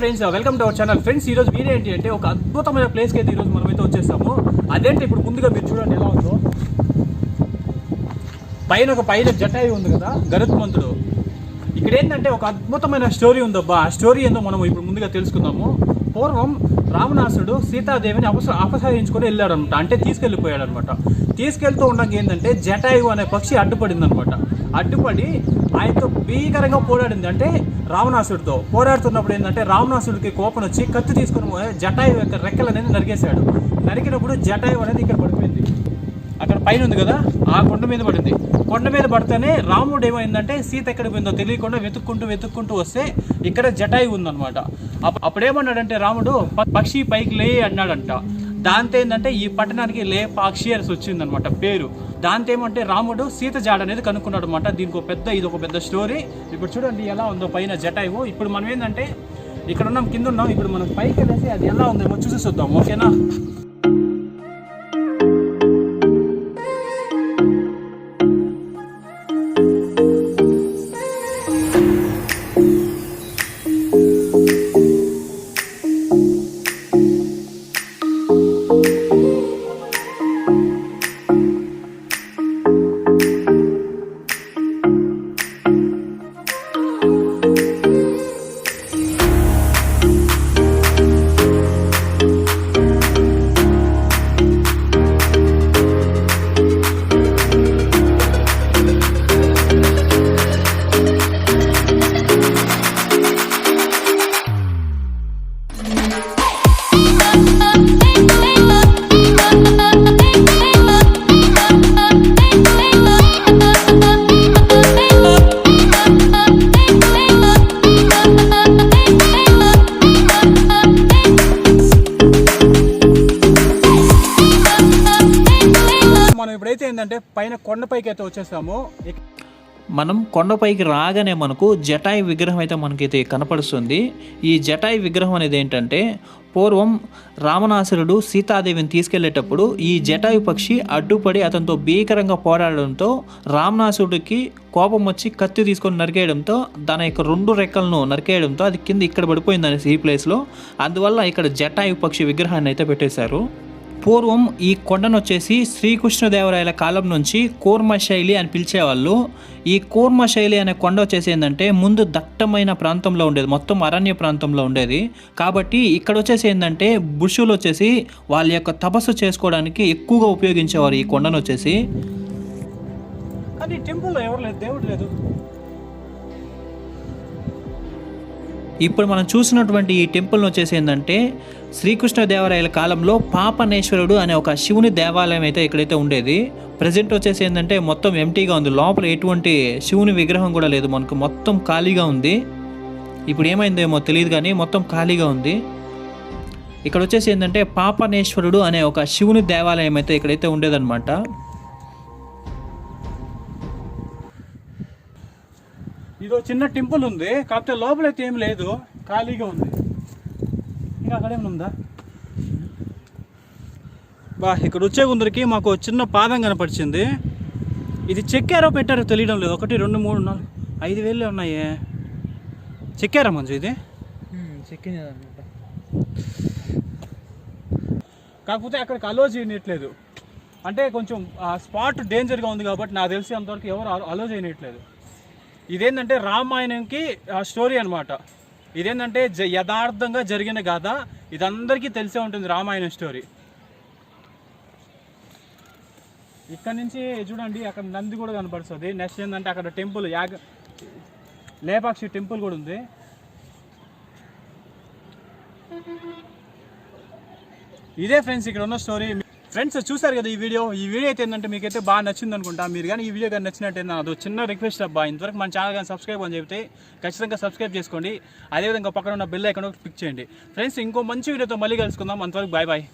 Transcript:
Friends welcome to our channel friends ఈ రోజు ఏంటి అంటే ఒక అద్భుతమైన ప్లేస్కి అయితే ఈరోజు మనం అయితే వచ్చేసాము. అదేంటి ఇప్పుడు ముందుగా మీరు చూడండి ఎలా ఉందో. పైన ఒక పైన జటాయి ఉంది కదా గరుత్మంతుడు ఇక్కడ ఏంటంటే ఒక అద్భుతమైన స్టోరీ ఉందబ్బా. ఆ స్టోరీ ఏందో మనం ఇప్పుడు ముందుగా తెలుసుకుందాము. పూర్వం రావణాసుడు సీతాదేవిని అపస అపసరించుకొని వెళ్ళాడనమాట. అంటే తీసుకెళ్ళిపోయాడు అనమాట తీసుకెళ్తూ ఉండగా ఏంటంటే జటాయు అనే పక్షి అడ్డుపడింది అనమాట అడ్డుపడి ఆయనతో భీకరంగా పోరాడింది. అంటే రావణాసుడితో పోరాడుతున్నప్పుడు ఏంటంటే రావణాసుడికి కోపం వచ్చి కత్తి తీసుకుని జటాయు యొక్క రెక్కలు అనేది నరికేశాడు. నరికినప్పుడు జటాయు అనేది ఇక్కడ పడిపోయింది. అక్కడ పైన ఉంది కదా ఆ కొండ మీద పడింది. కొండ మీద పడితేనే రాముడు ఏమైందంటే సీత ఎక్కడ పోయిందో తెలియకుండా వెతుక్కుంటూ వెతుక్కుంటూ వస్తే ఇక్కడ జటాయి ఉందన్నమాట అప్- అప్పుడేమన్నాడంటే రాముడు పక్షి పైకి లే అన్నాడంట. దాంతో ఏంటంటే ఈ పట్టణానికి లే వచ్చిందనమాట పేరు. దాంతో ఏమంటే రాముడు సీత జాడ అనేది కనుక్కున్నాడు అనమాట దీనికి ఒక పెద్ద ఇది ఒక పెద్ద స్టోరీ. ఇప్పుడు చూడండి ఎలా ఉందో పైన జటాయువు. ఇప్పుడు మనం ఏంటంటే ఇక్కడ ఉన్నాం కింద ఉన్నాం. ఇప్పుడు మనం పైకి వెళ్ళేసి అది ఎలా ఉందేమో చూసి చూద్దాం ఓకేనా? ఇప్పుడైతే ఏంటంటే పైన కొండపైకి అయితే వచ్చేసాము. మనం కొండపైకి రాగానే మనకు జటాయి విగ్రహం అయితే మనకైతే కనపడుస్తుంది. ఈ జటాయి విగ్రహం అనేది ఏంటంటే పూర్వం రామనాసురుడు సీతాదేవిని తీసుకెళ్ళేటప్పుడు ఈ జటాయు పక్షి అడ్డుపడి అతనితో భీకరంగా పోరాడడంతో రామనాసురుడికి కోపం వచ్చి కత్తి తీసుకొని నరికేయడంతో దాని యొక్క రెండు రెక్కలను నరికేయడంతో అది కింద ఇక్కడ పడిపోయింది అనేసి ఈ ప్లేస్లో అందువల్ల ఇక్కడ జటాయు పక్షి విగ్రహాన్ని అయితే పెట్టేశారు. పూర్వం ఈ కొండను వచ్చేసి శ్రీకృష్ణదేవరాయల కాలం నుంచి కూర్మ శైలి అని పిలిచేవాళ్ళు. ఈ కూర్మ శైలి అనే కొండ వచ్చేసి ఏంటంటే ముందు దట్టమైన ప్రాంతంలో ఉండేది. మొత్తం అరణ్య ప్రాంతంలో ఉండేది. కాబట్టి ఇక్కడ వచ్చేసి ఏంటంటే బుషులు వచ్చేసి వాళ్ళ యొక్క తపస్సు చేసుకోవడానికి ఎక్కువగా ఉపయోగించేవారు ఈ కొండను వచ్చేసి. కానీ టెంపుల్లో ఎవరు లేదు దేవుడు లేదు. ఇప్పుడు మనం చూసినటువంటి ఈ టెంపుల్ వచ్చేసి ఏంటంటే శ్రీకృష్ణదేవరాయల కాలంలో పాపనేశ్వరుడు అనే ఒక శివుని దేవాలయం అయితే ఇక్కడైతే ఉండేది. ప్రజెంట్ వచ్చేసి ఏంటంటే మొత్తం ఎంటీగా ఉంది. లోపల ఎటువంటి శివుని విగ్రహం కూడా లేదు. మనకు మొత్తం ఖాళీగా ఉంది. ఇప్పుడు ఏమైందేమో తెలియదు కానీ మొత్తం ఖాళీగా ఉంది. ఇక్కడ వచ్చేసి ఏంటంటే పాపనేశ్వరుడు అనే ఒక శివుని దేవాలయం అయితే ఇక్కడైతే ఉండేదన్నమాట. ఇదో చిన్న టెంపుల్ ఉంది కాకపోతే లోపలైతే ఏం లేదు ఖాళీగా ఉంది. ఇంకా అక్కడేమైనా ఉందా? బా ఇక్కడ వచ్చే కొందరికి మాకు చిన్న పాదం కనపరిచింది. ఇది చెక్కారో పెట్టారో తెలియడం లేదు. ఒకటి రెండు మూడు నాలుగు ఐదు వేలే ఉన్నాయే. చెక్కారా మంజు ఇది? కాకపోతే అక్కడికి అలో చేయనట్లేదు అంటే కొంచెం ఆ స్పాట్ డేంజర్గా ఉంది కాబట్టి నాకు తెలిసి అంతవరకు ఎవరు అలో చేయనట్లేదు ఇదేంటంటే రామాయణంకి స్టోరీ అన్నమాట. ఇదేంటంటే జ యథార్థంగా జరిగిన గాథ. ఇది అందరికీ తెలిసే ఉంటుంది రామాయణం స్టోరీ. ఇక్కడ నుంచి చూడండి అక్కడ నంది కూడా కనపడుతుంది. నెక్స్ట్ ఏంటంటే అక్కడ టెంపుల్ యాగ లేపాక్షి టెంపుల్ కూడా ఉంది. ఇదే ఫ్రెండ్స్ ఇక్కడ ఉన్న స్టోరీ. ఫ్రెండ్స్ చూసారు కదా ఈ వీడియో? ఈ వీడియో అయితే ఏంటంటే మీకైతే బాగా నచ్చింది అనుకుంటా. మీరు కానీ ఈ వీడియో కానీ నచ్చినట్టే నాదో చిన్న రిక్వెస్ట్ అబ్బా. ఇంతవరకు మన ఛానల్ కానీ సబ్స్క్రైబ్ అని చెప్తే ఖచ్చితంగా సబ్స్క్రైబ్ చేసుకోండి. అదేవిధంగా పక్కన ఉన్న బెల్ ఐకాన్ క్లిక్ చేయండి. ఫ్రెండ్స్ ఇంకో మంచి వీడియోతో మళ్ళీ కలుసుకుందాం. అంతవరకు బాయ్ బాయ్